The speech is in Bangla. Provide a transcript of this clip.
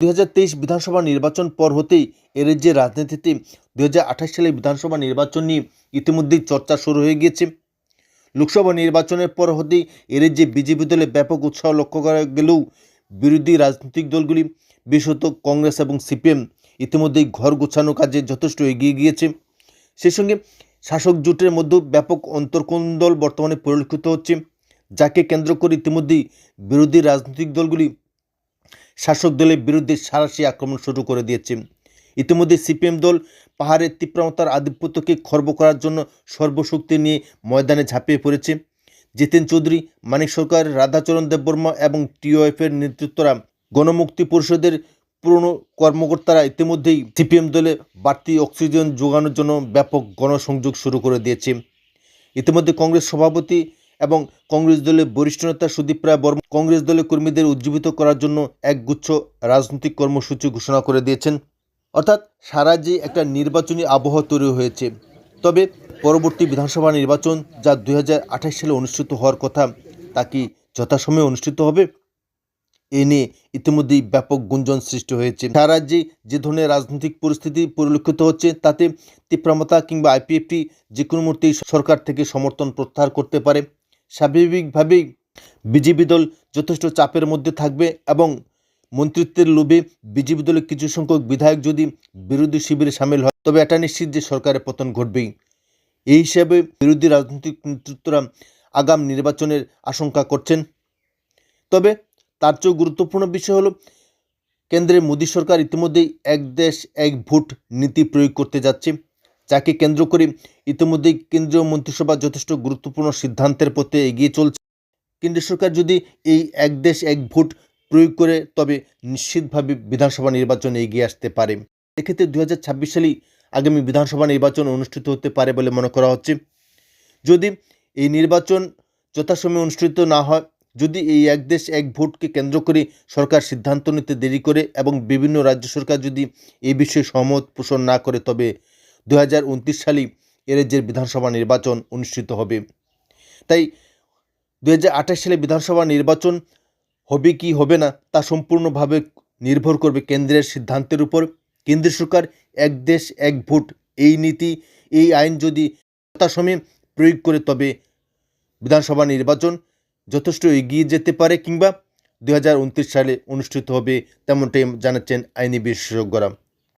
দুই হাজার তেইশ বিধানসভা নির্বাচন পর হতেই এর যে রাজনীতিতে দুই সালে বিধানসভা নির্বাচন নিয়ে ইতিমধ্যেই চর্চা শুরু হয়ে গিয়েছে। লোকসভা নির্বাচনের পর হতেই এর যে বিজেপি দলে ব্যাপক উৎসাহ লক্ষ্য করা গেলেও বিরোধী রাজনৈতিক দলগুলি, বিশেষত কংগ্রেস এবং সিপিএম, ইতিমধ্যেই ঘর গোছানো কাজে যথেষ্ট এগিয়ে গিয়েছে। সেই সঙ্গে শাসক জোটের মধ্যেও ব্যাপক অন্তর্কোন্দল বর্তমানে পরিলক্ষিত হচ্ছে, যাকে কেন্দ্র করে ইতিমধ্যেই বিরোধী রাজনৈতিক দলগুলি শাসক দলের বিরুদ্ধে সারাশি আক্রমণ শুরু করে দিয়েছে। ইতিমধ্যে সিপিএম দল পাহাড়ের তীব্রতার আধিপত্যকে খর্ব করার জন্য সর্বশক্তি নিয়ে ময়দানে ঝাঁপিয়ে পড়েছে। জিতেন চৌধুরী, মানিক সরকার, রাধাচরণ দেববর্মা এবং টিওএফের নেতৃত্বরা গণমুক্তি পরিষদের পুরনো কর্মকর্তারা ইতিমধ্যেই সিপিএম দলে বাড়তি অক্সিজেন যোগানোর জন্য ব্যাপক গণসংযোগ শুরু করে দিয়েছে। ইতিমধ্যে কংগ্রেস সভাপতি এবং কংগ্রেস দলের বরিষ্ঠ নেতা সুদীপ রায় বর্মা কংগ্রেস দলের কর্মীদের উজ্জীবিত করার জন্য একগুচ্ছ রাজনৈতিক কর্মসূচি ঘোষণা করে দিয়েছেন। অর্থাৎ সারা যে একটা নির্বাচনী আবহাওয়া তৈরি হয়েছে, তবে পরবর্তী বিধানসভা নির্বাচন যা দু হাজার আঠাশ সালে অনুষ্ঠিত হওয়ার কথা, তা কি যথাসময়ে অনুষ্ঠিত হবে? এ নিয়ে ইতিমধ্যেই ব্যাপক গুঞ্জন সৃষ্টি হয়েছে। সারা রাজ্যে যে ধরনের রাজনৈতিক পরিস্থিতি পরিলক্ষিত হচ্ছে, তাতে তীব্রমতা কিংবা আইপিএফটি যে কোনো মুহূর্তেই সরকার থেকে সমর্থন প্রত্যাহার করতে পারে। স্বাভাবিকভাবেই বিজেপি দল যথেষ্ট চাপের মধ্যে থাকবে এবং মন্ত্রিত্বের লোভে বিজেপি দলের কিছু সংখ্যক বিধায়ক যদি বিরোধী শিবিরে সামিল হয়, তবে এটা নিশ্চিত যে সরকারের পতন ঘটবেই। এই হিসাবে বিরোধী রাজনৈতিক নেতৃত্বরা আগাম নির্বাচনের আশঙ্কা করছেন। তবে তার চেয়েও গুরুত্বপূর্ণ বিষয় হলো কেন্দ্রের মোদী সরকার ইতিমধ্যেই এক দেশ এক ভোট নীতি প্রয়োগ করতে যাচ্ছে। যাকে কেন্দ্র করে ইতিমধ্যেই কেন্দ্রীয় মন্ত্রিসভা যথেষ্ট গুরুত্বপূর্ণ সিদ্ধান্তের পথে এগিয়ে চলছে। কেন্দ্রীয় সরকার যদি এই এক দেশ এক ভোট প্রয়োগ করে, তবে নিশ্চিতভাবে বিধানসভা নির্বাচনে এগিয়ে আসতে পারে। এক্ষেত্রে দু হাজার ছাব্বিশ সালেই আগামী বিধানসভা নির্বাচন অনুষ্ঠিত হতে পারে বলে মনে করা হচ্ছে। যদি এই নির্বাচন যথাসময়ে অনুষ্ঠিত না হয়, যদি এই এক দেশ এক ভোটকে কেন্দ্র করে সরকার সিদ্ধান্ত নিতে দেরি করে এবং বিভিন্ন রাজ্য সরকার যদি এই বিষয়ে সহমত পোষণ না করে, তবে দু সালেই এ রাজ্যের বিধানসভা নির্বাচন অনুষ্ঠিত হবে। তাই দু হাজার আঠাশ সালে বিধানসভা নির্বাচন হবে কি হবে না, তা সম্পূর্ণভাবে নির্ভর করবে কেন্দ্রের সিদ্ধান্তের উপর। কেন্দ্র সরকার এক দেশ, এক ভোট, এই নীতি, এই আইন যদি যথাসময়ে প্রয়োগ করে, তবে বিধানসভা নির্বাচন যথেষ্ট এগিয়ে যেতে পারে কিংবা দু হাজার উনত্রিশ সালে অনুষ্ঠিত হবে, তেমনটাই জানাচ্ছেন আইনি বিশেষজ্ঞরা।